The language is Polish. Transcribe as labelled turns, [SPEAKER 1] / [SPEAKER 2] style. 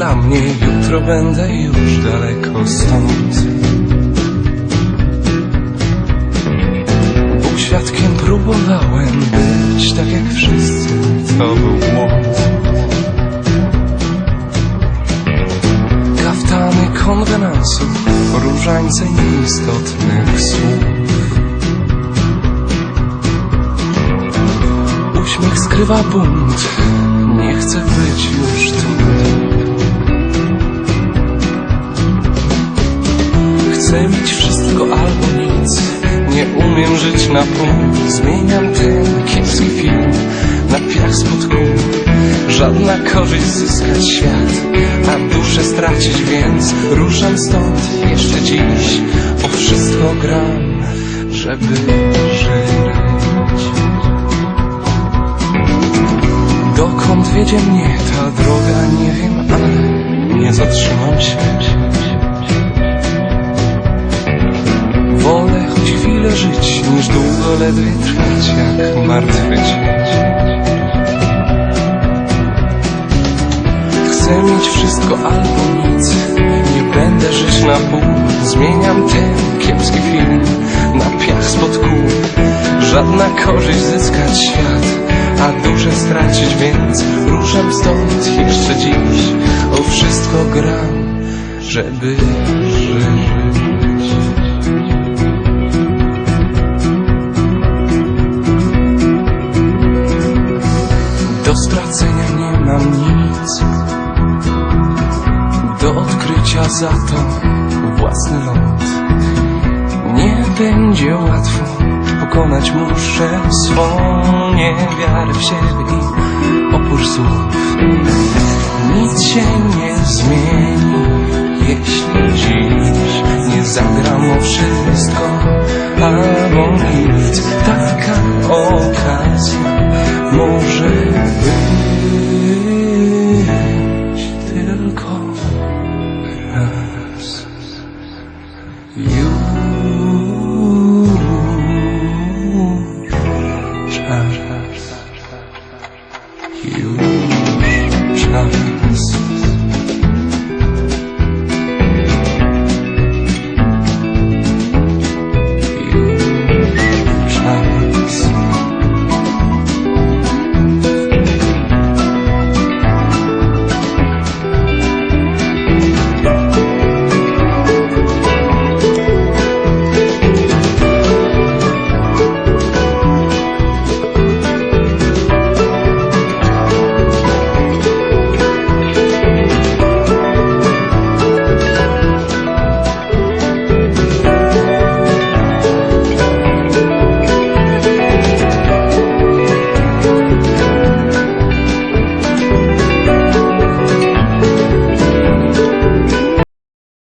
[SPEAKER 1] dla mnie, jutro będę już daleko stąd. Bóg świadkiem próbowałem być tak jak wszyscy, to był błąd. Kaftany konwenansów, różańce nieistotnych słów. Uśmiech skrywa bunt, nie chcę być wszystko albo nic, nie umiem żyć na pół. Zmieniam ten kiepski film na piach spod kół. Żadna korzyść zyskać świat, a duszę stracić, więc ruszam stąd jeszcze dziś. O wszystko gram, żeby żyć. Dokąd wiedzie mnie ta droga, nie wiem, ale nie zatrzymam się. Niż długo ledwie trwać jak martwy cieć. Chcę mieć wszystko albo nic, nie będę żyć na pół. Zmieniam ten kiepski film na piach spod kół. Żadna korzyść zyskać świat, a duszę stracić, więc ruszam stąd jeszcze dziś. O wszystko gram, żeby żyć. Do stracenia nie mam nic. Do odkrycia za to własny lot. Nie będzie łatwo Pokonać muszę swą niewiarę w siebie i opór słów. Nic się nie zmieni Jeśli dziś nie zagram o wszystko you. You.